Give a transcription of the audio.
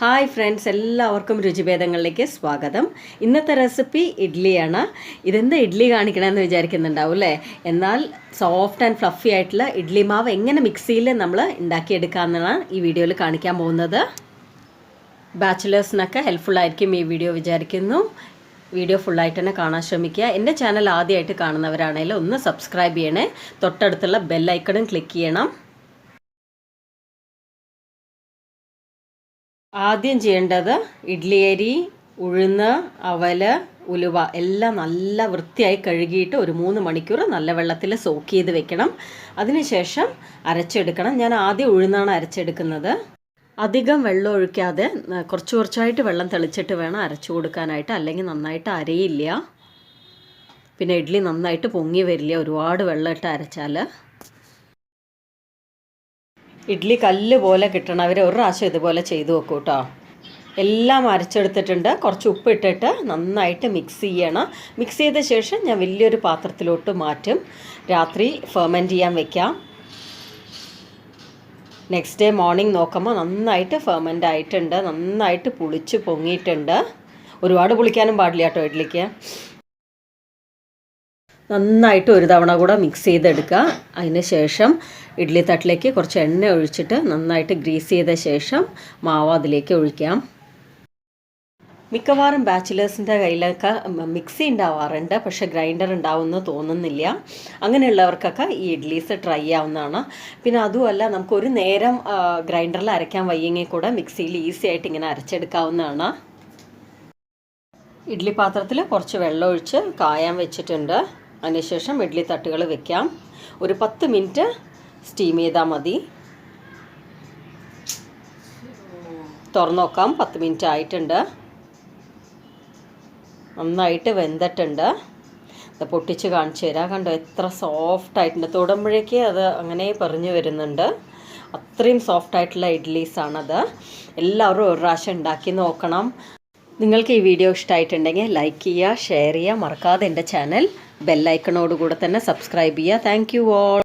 Hi friends എല്ലാവർക്കും രുചിഭേദങ്ങളിലേക്ക് സ്വാഗതം. ഇന്നത്തെ റെസിപ്പി ഇഡ്ഡലിയാണ് ഇതെന്താ ഇഡ്ഡലി കാണിക്കണമെന്ന് വിചാരിക്കുന്നുണ്ടാവും അല്ലേ എന്നാൽ സോഫ്റ്റ് ആൻഡ് ഫ്ലഫി ആയിട്ടുള്ള ഇഡ്ഡലി മാവ് എങ്ങനെ മിക്സിയിൽ നമ്മൾ ഉണ്ടാക്കിയെടുക്കാമെന്നാണ് ഈ വീഡിയോയിൽ കാണിക്കാൻ പോകുന്നത്. ബാച്ചിലേഴ്സിനൊക്കെ ഹെൽപ്ഫുള്ളായിരിക്കും ഈ വീഡിയോ വിചാരിക്കുന്നു. വീഡിയോ ഫുള്ളായിട്ട് തന്നെ കാണാൻ ശ്രമിക്കുക. എന്റെ ചാനൽ ആദ്യമായിട്ട് കാണുന്നവരാണെങ്കിൽ ഒന്ന് സബ്സ്ക്രൈബ് ചെയ്യണേ. തൊട്ടടുത്തുള്ള ബെല്ലൈക്കണും ക്ലിക്ക് ചെയ്യണം. ആദ്യം ചെയ്യേണ്ടത് ഇഡ്ലി അരി ഉഴുന്ന് അവൽ ഉലുവ എല്ലാം നല്ല വൃത്തിയായി കഴുകിയിട്ട് ഒരു മൂന്ന് മണിക്കൂർ നല്ല വെള്ളത്തിൽ സോക്ക് ചെയ്ത് വെക്കണം. അതിനുശേഷം അരച്ചെടുക്കണം. ഞാൻ ആദ്യം ഉഴുന്നാണ് അരച്ചെടുക്കുന്നത്. അധികം വെള്ളം ഒഴിക്കാതെ കുറച്ച് കുറച്ചായിട്ട് വെള്ളം തെളിച്ചിട്ട് വേണം അരച്ചു കൊടുക്കാനായിട്ട്. അല്ലെങ്കിൽ നന്നായിട്ട് അരയില്ല. പിന്നെ ഇഡ്ഡലി നന്നായിട്ട് പൊങ്ങി വരില്ല. ഒരുപാട് വെള്ളം ഇട്ട് അരച്ചാൽ ഇഡ്ഡലി കല്ല് പോലെ കിട്ടണവർ ഒരു പ്രാവശ്യം ഇതുപോലെ ചെയ്തു വെക്കൂ കേട്ടോ എല്ലാം അരച്ചെടുത്തിട്ടുണ്ട്. കുറച്ച് ഉപ്പിട്ടിട്ട് നന്നായിട്ട് മിക്സ് ചെയ്യണം. മിക്സ് ചെയ്ത ശേഷം ഞാൻ വലിയൊരു പാത്രത്തിലോട്ട് മാറ്റും. രാത്രി ഫെർമെന്റ് ചെയ്യാൻ വെക്കാം. നെക്സ്റ്റ് ഡേ മോർണിംഗ് നോക്കുമ്പോൾ നന്നായിട്ട് ഫെർമെന്റ് ആയിട്ടുണ്ട്. നന്നായിട്ട് പുളിച്ച് പൊങ്ങിയിട്ടുണ്ട്. ഒരുപാട് പുളിക്കാനും പാടില്ല കേട്ടോ ഇഡ്ഡലിക്ക് നന്നായിട്ട് ഒരു തവണ കൂടെ മിക്സ് ചെയ്തെടുക്കുക. അതിന് ശേഷം ഇഡ്ഡലി തട്ടിലേക്ക് കുറച്ച് എണ്ണ ഒഴിച്ചിട്ട് നന്നായിട്ട് ഗ്രീസ് ചെയ്ത ശേഷം മാവ് അതിലേക്ക് ഒഴിക്കാം. മിക്കവാറും ബാച്ചിലേഴ്സിന്റെ കയ്യിലൊക്കെ മിക്സി ഉണ്ടാവാറുണ്ട് പക്ഷെ ഗ്രൈൻഡർ ഉണ്ടാവുമെന്ന് തോന്നുന്നില്ല. അങ്ങനെയുള്ളവർക്കൊക്കെ ഈ ഇഡ്ലീസ് ട്രൈ ആവുന്നതാണ്. പിന്നെ അതുമല്ല നമുക്ക് ഒരു നേരം ഗ്രൈൻഡറിൽ അരയ്ക്കാൻ വയ്യെങ്കിൽ കൂടെ മിക്സിയിൽ ഈസി ആയിട്ട് ഇങ്ങനെ അരച്ചെടുക്കാവുന്നതാണ്. ഇഡ്ഡലി പാത്രത്തിൽ കുറച്ച് വെള്ളം ഒഴിച്ച് കായാൻ വെച്ചിട്ടുണ്ട്. അതിനുശേഷം ഇഡ്ഡലി തട്ടുകൾ വെക്കാം. ഒരു പത്ത് മിനിറ്റ് സ്റ്റീം ചെയ്താൽ മതി. തുറന്നോക്കാം പത്ത് മിനിറ്റ് ആയിട്ടുണ്ട്. നന്നായിട്ട് വെന്തിട്ടുണ്ട്. ഇത് പൊട്ടിച്ച് കാണിച്ചു തരാം. കണ്ടോ എത്ര സോഫ്റ്റ് ആയിട്ടുണ്ട്. തൊടുമ്പോഴേക്ക് അത് അങ്ങനെ പറഞ്ഞു വരുന്നുണ്ട്. അത്രയും സോഫ്റ്റ് ആയിട്ടുള്ള ഇഡ്ഡലീസാണത് എല്ലാവരും ഒരു പ്രാവശ്യം ഉണ്ടാക്കി നോക്കണം. നിങ്ങൾക്ക് ഈ വീഡിയോ ഇഷ്ടമായിട്ടുണ്ടെങ്കിൽ ലൈക്ക് ചെയ്യുക ഷെയർ ചെയ്യുക. മറക്കാതെ എന്റെ ചാനൽ ബെല്ലൈക്കണോടുകൂടെ തന്നെ സബ്സ്ക്രൈബ് ചെയ്യുക. Thank you all